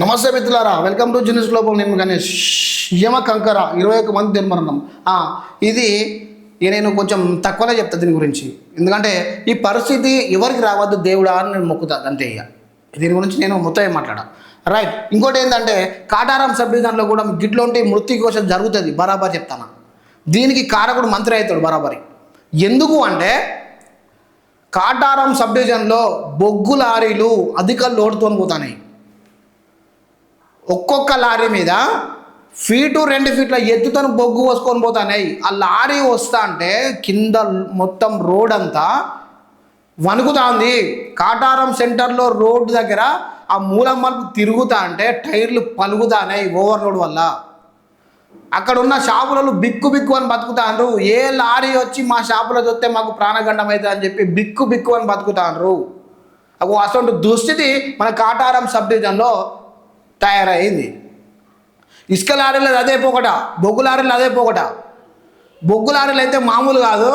నమస్తే మిత్రులారా welcome to జినిస్ లోపల నేను గణేష్. యమ కంకర ఇరవై ఒక్క మంది జన్మరణం ఇది నేను కొంచెం తక్కువనే చెప్తా దీని గురించి. ఎందుకంటే ఈ పరిస్థితి ఎవరికి రావద్దు దేవుడా అని నేను మొక్కుతా అంతే ఇక. దీని గురించి నేను మొత్తం మాట్లాడా? రైట్ ఇంకోటి ఏంటంటే కాటారం సబ్ డివిజన్లో కూడా గిట్లో ఉంటే కోసం జరుగుతుంది బరాబర్ చెప్తాను? దీనికి కారకుడు మంత్రి అవుతాడు బరాబరి. ఎందుకు అంటే కాటారం సబ్ డివిజన్లో బొగ్గు లారీలు అధిక లోడుతో పోతున్నాయి ఒక్కొక్క లారీ మీద ఫీటు రెండు ఫీట్ల ఎత్తుతో బొగ్గు పోసుకొని పోతాయి ఆ లారీ వస్తా అంటే కింద మొత్తం రోడ్ అంతా వణుకుతాంది కాటారం సెంటర్లో రోడ్డు దగ్గర ఆ మూలం మలుపు తిరుగుతా అంటే టైర్లు పలుగుతానాయి ఓవర్లోడ్ వల్ల. అక్కడ ఉన్న షాపులలో బిక్కు బిక్కు అని బతుకుతాండ్రు. ఏ లారీ వచ్చి మా షాపులో చూస్తే మాకు ప్రాణగండం అవుతుంది అని చెప్పి బిక్కు బిక్కు అని బతుకుతాండ్రు. అగో అసలు దుస్థితి మన కాటారం సబ్ డివిజన్లో తయారైంది. ఇసుక లారీలు అదే పోకట బొగ్గు లారీలు అదే పోకట. బొగ్గు లారీలు అయితే మామూలు కాదు.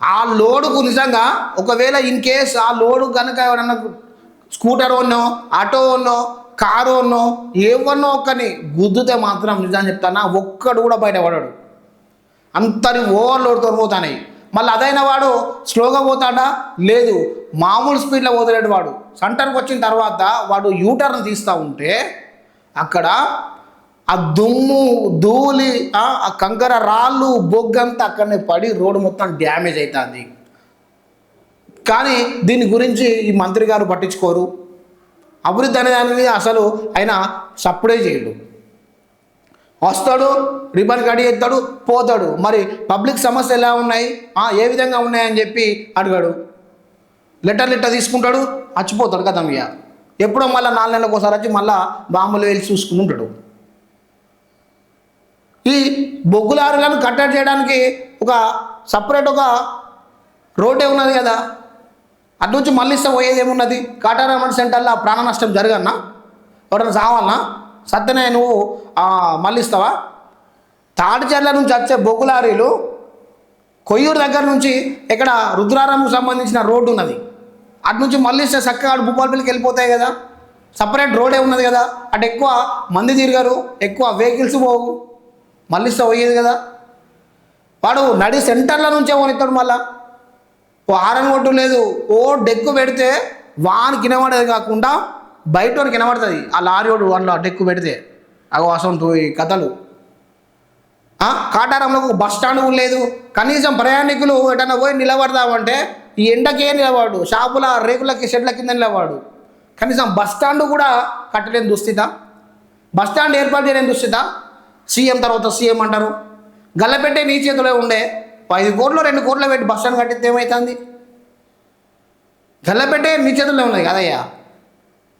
ఆ లోడుకు నిజంగా ఒకవేళ ఇన్ కేస్ ఆ లోడు కనుక ఎవరన్నా స్కూటర్ ఉన్నో ఆటో ఉన్నో కారు ఉన్నో ఏమన్నో ఒక్కని గుద్దుతే మాత్రం నిజం చెప్తానా? ఒక్కడు కూడా బయటపడాడు అంతని ఓవర్లోడ్తో పోతాయి మళ్ళీ అదైన వాడు స్లోగా పోతాడా? లేదు. మామూలు స్పీడ్లో పోతలేడు వాడు. సెంటర్కి వచ్చిన తర్వాత వాడు యూటర్న్ తీస్తూ ఉంటే అక్కడ ఆ దుమ్ము ధూళి ఆ కంకర రాళ్ళు బొగ్గంతా అక్కడనే పడి రోడ్డు మొత్తం డ్యామేజ్ అవుతుంది కానీ దీని గురించి ఈ మంత్రి గారు పట్టించుకోరు. అభివృద్ధి అనే దాని మీద అసలు ఆయన సప్లై చేయడు. వస్తాడు రిబన్ కడి ఎత్తాడు పోతాడు. మరి పబ్లిక్ సమస్యలు ఎలా ఉన్నాయి? ఏ విధంగా ఉన్నాయని చెప్పి అడిగాడు. లెటర్ లెటర్ తీసుకుంటాడు చచ్చిపోతాడు కదా ఇక ఎప్పుడో మళ్ళీ నాలుగు నెలలకు ఒకసారి వచ్చి మళ్ళీ బాంబులు వెళ్ళి చూసుకుని ఉంటాడు. ఈ బొగ్గులారులను కట్టడి చేయడానికి ఒక సపరేట్ ఒక రోడ్డే ఉన్నది కదా. అటు నుంచి మళ్ళీ ఇస్తే పోయేది ఏమున్నది? కాటారామన్ సెంటర్లో ప్రాణ నష్టం జరగన్నా? ఎవరైనా సావాలన్నా సద్దనే నువ్వు మళ్ళిస్తావా? తాడిచెర్ల నుంచి వచ్చే బొగులారీలు కొయ్యూరు దగ్గర నుంచి ఇక్కడ రుద్రారంకు సంబంధించిన రోడ్డు ఉన్నది. అటు నుంచి మళ్ళీ చక్కగా భూపాలపల్లికి వెళ్ళిపోతాయి కదా. సపరేట్ రోడే ఉన్నది కదా. అటు ఎక్కువ మంది తిరగరు ఎక్కువ వెహికల్స్ పోవు. మళ్ళీస్తే పోయేది కదా. వాడు నడి సెంటర్ల నుంచే పోనిస్తాడు మళ్ళా. ఓ ఆరన్ కొట్టు లేదు. ఓ డెక్కు పెడితే వాన్ కినబడేది కాకుండా బయట వాడికి వినబడుతుంది. ఆ లారీ వాడు వాళ్ళ డెక్కు పెడితే. అగవాసంతో ఈ కథలు. కాటారంలో ఒక బస్ స్టాండ్ లేదు. కనీసం ప్రయాణికులు ఎటన్నా పోయి నిలబడతామంటే ఈ ఎండకే నిలబడు షాపుల రేకులకి షెడ్ల కింద నిలబడు కనీసం బస్ స్టాండ్ కూడా కట్టలేని దుస్థిత. బస్ స్టాండ్ ఏర్పాటు చేయలేని దుస్థిత. సీఎం తర్వాత సీఎం అంటారు. గల్లపెట్టే నీ చేతిలో ఉండే. ఐదు కోట్లు రెండు కోట్లు పెట్టి బస్ స్టాండ్ కట్టితే ఏమవుతుంది గల్లపెట్టే నీ చేతుల్లో ఉన్నాయి కదయ్యా.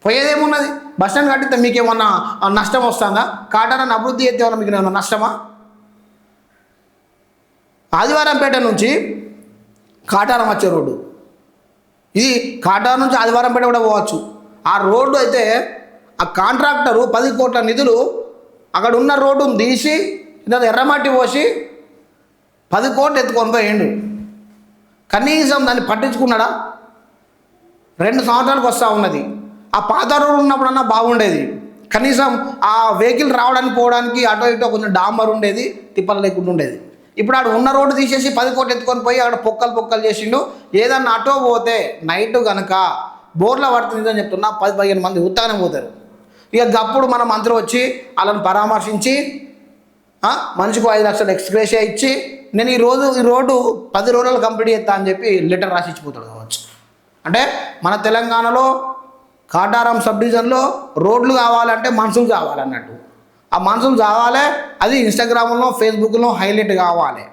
పోయేదేమున్నది? బస్ స్టాండ్ కట్టితే మీకేమన్నా ఆ, నష్టం వస్తుందా? కాటారాన్ని అభివృద్ధి చేస్తే ఏమన్నా మీకు ఏమన్నా నష్టమా? ఆదివారంపేట నుంచి కాటారం వచ్చే రోడ్డు. ఇది కాటారం నుంచి ఆదివారంపేట కూడా పోవచ్చు. ఆ రోడ్డు అయితే ఆ కాంట్రాక్టరు పది కోట్ల నిధులు అక్కడ ఉన్న రోడ్డును తీసి లేదా ఎర్రమట్టి పోసి పది కోట్లు ఎత్తుకొని పోయిండు. కనీసం దాన్ని పట్టించుకున్నాడా? రెండు సంవత్సరాలకు వస్తూ ఉన్నది. ఆ పాత రోడ్డు ఉన్నప్పుడన్నా బాగుండేది. కనీసం ఆ వెహికల్ రావడానికి పోవడానికి అటో ఇటో కొంచెం డాంబర్ ఉండేది తిప్పలు లేకుండా ఉండేది. ఇప్పుడు ఆడు ఉన్న రోడ్డు తీసేసి పది కోట్లు ఎత్తుకొని పోయి అక్కడ పొక్కలు పొక్కలు చేసిండు. ఏదన్నా అటో పోతే నైట్ కనుక బోర్లో పడుతుంది అని చెప్తున్నా పది పదిహేను మంది ఉత్తానే పోతారు. ఇక గప్పుడు మన మంత్రి వచ్చి వాళ్ళని పరామర్శించి మనిషికి ఐదు లక్షలు ఎక్స్గ్రేషియా ఇచ్చి నేను ఈ రోజు ఈ రోడ్డు పది రోజులు కంప్లీట్ చేస్తా అని చెప్పి లెటర్ రాసి ఇచ్చిపోతాడు కావచ్చు. అంటే మన తెలంగాణలో కాటారం సబ్ డివిజన్లో రోడ్లు కావాలంటే మనుషులు కావాలన్నట్టు ఆ మనుషులు కావాలి అది ఇన్స్టాగ్రామ్లో ఫేస్బుక్లో హైలైట్ కావాలి.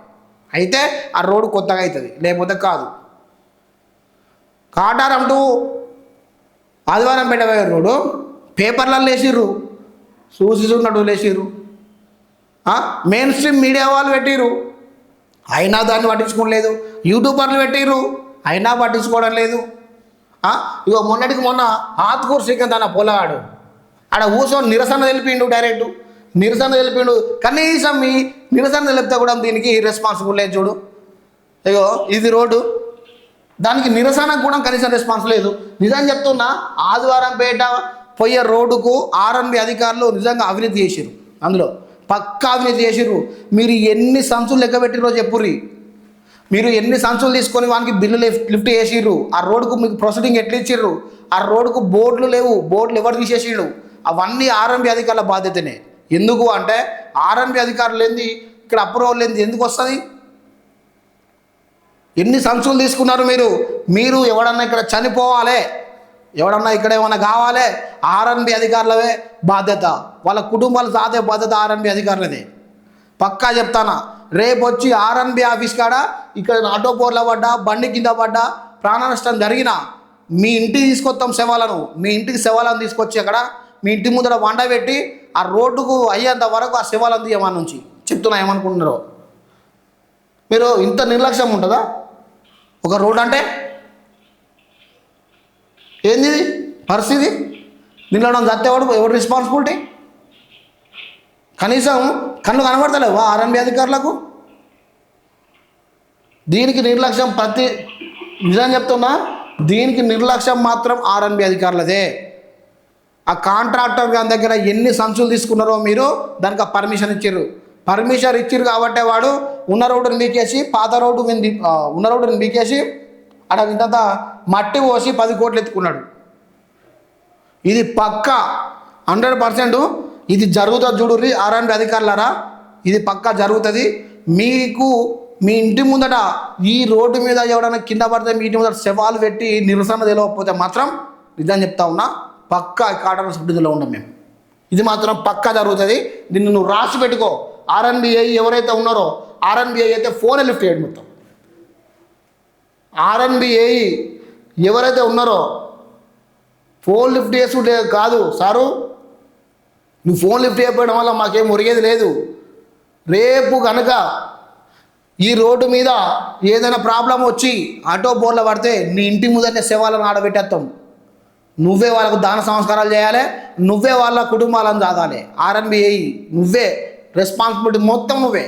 అయితే ఆ రోడ్డు కొత్తగా అవుతుంది లేకపోతే కాదు. కాటారం టు ఆదివారం పెట్టబోయే రోడ్డు పేపర్లలో వేసిర్రు చూసి చూడనట్టు లేచిర్రు మెయిన్ స్ట్రీమ్ మీడియా వాళ్ళు పెట్టిర్రు. అయినా దాన్ని పట్టించుకోలేదు యూట్యూబర్లు పెట్టిర్రు. అయినా పట్టించుకోవడం లేదు. ఇగో మొన్నటికి మొన్న ఆత్కూరు శ్రీకాంత్ అన్న పొలగాడు ఆడ కూర్చొని నిరసన తెలిపిండు డైరెక్ట్ నిరసన తెలిపిండు. కనీసం మీ నిరసన తెలిపితే కూడా దీనికి రెస్పాన్సిబుల్ లేదు చూడు. అయ్యో ఇది రోడ్డు. దానికి నిరసన కూడా కనీసం రెస్పాన్స్ లేదు. నిజం చెప్తున్నా ఆదివారం పేట పోయే రోడ్డుకు ఆర్ఎన్బి అధికారులు నిజంగా అవినీతి చేసిరు అందులో పక్కా అవినీతి చేసిర్రు. మీరు ఎన్ని సంచులు లెక్క పెట్టిరో చెప్పుర్రి. మీరు ఎన్ని సంచులు తీసుకొని వానికి బిల్లు లిఫ్ట్ చేసిర్రు? ఆ రోడ్డుకు మీకు ప్రొసీడింగ్ ఎట్లా ఇచ్చిర్రు? ఆ రోడ్డుకు బోర్డులు లేవు. బోర్డులు ఎవరు తీసేసిండు అవన్నీ ఆర్ఎంబి అధికారుల బాధ్యతనే. ఎందుకు అంటే ఆర్ఎంబి అధికారులు ఏంది? ఇక్కడ అప్రూవల్ ఏంది? ఎందుకు వస్తుంది? ఎన్ని సంచులు తీసుకున్నారు మీరు? మీరు ఎవడన్నా ఇక్కడ చనిపోవాలి? ఎవడన్నా ఇక్కడ ఏమన్నా కావాలి? ఆర్ఎన్బి అధికారులవే బాధ్యత. వాళ్ళ కుటుంబాలు సాదే బాధ్యత ఆర్ఎన్బి అధికారులదే. పక్కా చెప్తానా. రేపు వచ్చి ఆర్ఎన్బి ఆఫీస్ కాడ ఇక్కడ ఆటో పోర్ల పడ్డా బండి కింద పడ్డా ప్రాణ నష్టం జరిగినా మీ ఇంటికి తీసుకొస్తాం శవాలను. మీ ఇంటికి శవాలను తీసుకొచ్చి అక్కడ మీ ఇంటి ముందర వండ పెట్టి ఆ రోడ్డుకు అయ్యేంత వరకు ఆ శవాలను తీయమా నుంచి. చెప్తున్నా ఏమనుకుంటున్నారో. మీరు ఇంత నిర్లక్ష్యం ఉంటుందా? ఒక రోడ్ అంటే? ఏంది పరిస్థితి? నిలడం చత్తేవాడు ఎవరు రెస్పాన్సిబిలిటీ కనీసం కళ్ళు కనబడతలేవు. ఆర్ఎంబి అధికారులకు. దీనికి నిర్లక్ష్యం ప్రతి నిజం చెప్తున్నా దీనికి నిర్లక్ష్యం మాత్రం ఆర్ఎన్బి అధికారులదే. ఆ కాంట్రాక్టర్ గారి దగ్గర ఎన్ని సంచులు తీసుకున్నారో మీరు దానికి ఆ పర్మిషన్ ఇచ్చారు పర్మిషన్ ఇచ్చారు కాబట్టి వాడు ఉన్న రోడ్డుని బీకేసి పాత రోడ్డు మీద ఉన్న రోడ్డుని బీకేసి అక్కడ ఇంత మట్టి పోసి పది కోట్లు ఎత్తుకున్నాడు. ఇది పక్క హండ్రెడ్ పర్సెంట్ ఇది జరుగుతుంది చూడుర్రి ఆర్ఎండి అధికారులారా. ఇది పక్కా జరుగుతుంది. మీకు మీ ఇంటి ముందట ఈ రోడ్డు మీద ఎవడైనా కింద పడితే మీ ఇంటి ముందట శవాలు పెట్టి నిరసన తెలియకపోతే మాత్రం నిజం చెప్తా ఉన్నా పక్కా కాటన్ సబ్డిలో ఉండం మేము. ఇది మాత్రం పక్కా జరుగుతుంది. దీన్ని నువ్వు రాసి పెట్టుకో. ఆర్ఎన్బిఐ ఎవరైతే ఉన్నారో ఆర్ఎన్బిఐ అయితే ఫోన్ లిఫ్ట్ చేయడం మొత్తం. ఆర్ఎన్బిఐ ఎవరైతే ఉన్నారో ఫోన్ లిఫ్ట్ చేసుకుంటే కాదు సారు నువ్వు ఫోన్ లిఫ్ట్ చేయకపోవడం వల్ల మాకేం ఒరిగేది లేదు. రేపు కనుక ఈ రోడ్డు మీద ఏదైనా ప్రాబ్లం వచ్చి ఆటో బోర్ల పడితే నీ ఇంటి ముందరనే శవాలను ఆడబెట్టేస్తాం. నువ్వే వాళ్ళకు దాన సంస్కారాలు చేయాలి నువ్వే వాళ్ళ కుటుంబాలను దాదాలి ఆర్ఎన్బిఐ నువ్వే. రెస్పాన్సిబిలిటీ మొత్తం నువ్వే.